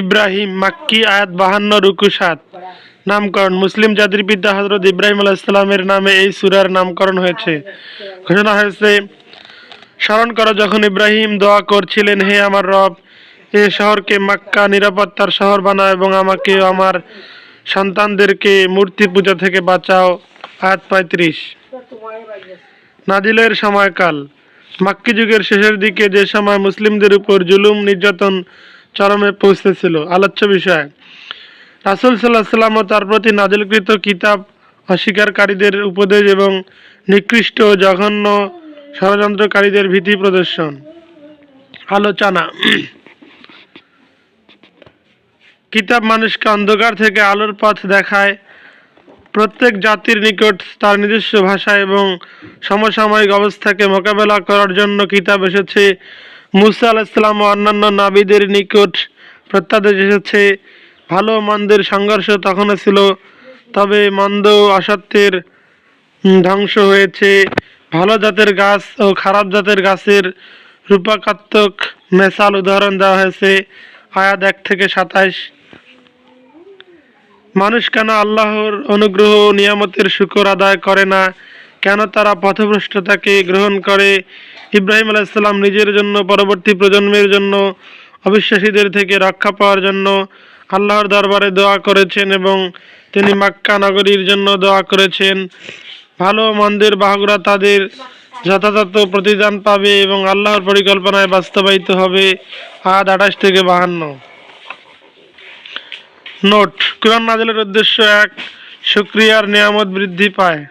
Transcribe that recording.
ইব্রাহিম মাক্কি, আয়াত বাহান্ন, রুকু সাত। নামকরণ, মুসলিম জাতির পিতা হজরত ইব্রাহিম আলাইসালামের নামে এই সুরার নামকরণ হয়েছে। ঘোষণা হয়েছে, স্মরণ করা, যখন ইব্রাহিম দোয়া করছিলেন, হে আমার রব, এ শহরকে মাক্কা নিরাপত্তার শহর বানাও এবং আমাকে আমার সন্তানদেরকে মূর্তি পূজা থেকে বাঁচাও। আয়াত পঁয়ত্রিশ। নাজিলের সময়কাল। মাক্কি যুগের শেষের দিকে যে সময় মুসলিমদের উপর জুলুম, নির্যাতন চরমে পৌঁছেছিল। আলোচ্য বিষয়, রাসুল সাল্লাহ সাল্লাম ও তার প্রতি নাজিলকৃত কিতাব অস্বীকারীদের উপদেশ এবং নিকৃষ্ট জঘন্য ষড়যন্ত্রকারীদের ভীতি প্রদর্শন। আলোচনা। কিতাব মানুষকে অন্ধকার থেকে আলোর পথ দেখায় প্রত্যেক জাতির নিকট তার নিজস্ব ভাষা এবং সমসাময়িক অবস্থাকে মোকাবেলা করার জন্য কিতাব এসেছে। মুসা আলাহিসাল্লাম ও অন্যান্য নাবিদের নিকট প্রত্যাদেশ এসেছে। ভালো মন্দের সংঘর্ষ তখনও ছিল, তবে মন্দ অসত্যের ধ্বংস হয়েছে। ভালো জাতের গাছ ও খারাপ জাতের গাছের রূপাকাত্মক মেসাল উদাহরণ দেওয়া হয়েছে। আয়াত এক থেকে সাতাইশ। মানুষ কেন আল্লাহর অনুগ্রহ নিয়ামতের শুকর আদায় করে না? কেন তারা পথভ্রষ্টতাকে গ্রহণ করে? ইব্রাহিম আলাইসাল্লাম নিজের জন্য, পরবর্তী প্রজন্মের জন্য, অবিশ্বাসীদের থেকে রক্ষা পাওয়ার জন্য আল্লাহর দরবারে দোয়া করেছেন এবং তিনি মাক্কা নগরীর জন্য দোয়া করেছেন। ভালো মন্দের বাহকরা তাদের যথাযথ প্রতিদান পাবে এবং আল্লাহর পরিকল্পনায় বাস্তবায়িত হবে। আজ আঠাশ থেকে বাহান্ন। নোট। কোরআন নাজিলের উদ্দেশ্য এক শুক্রিয়ার নিয়ামত বৃদ্ধি পায়।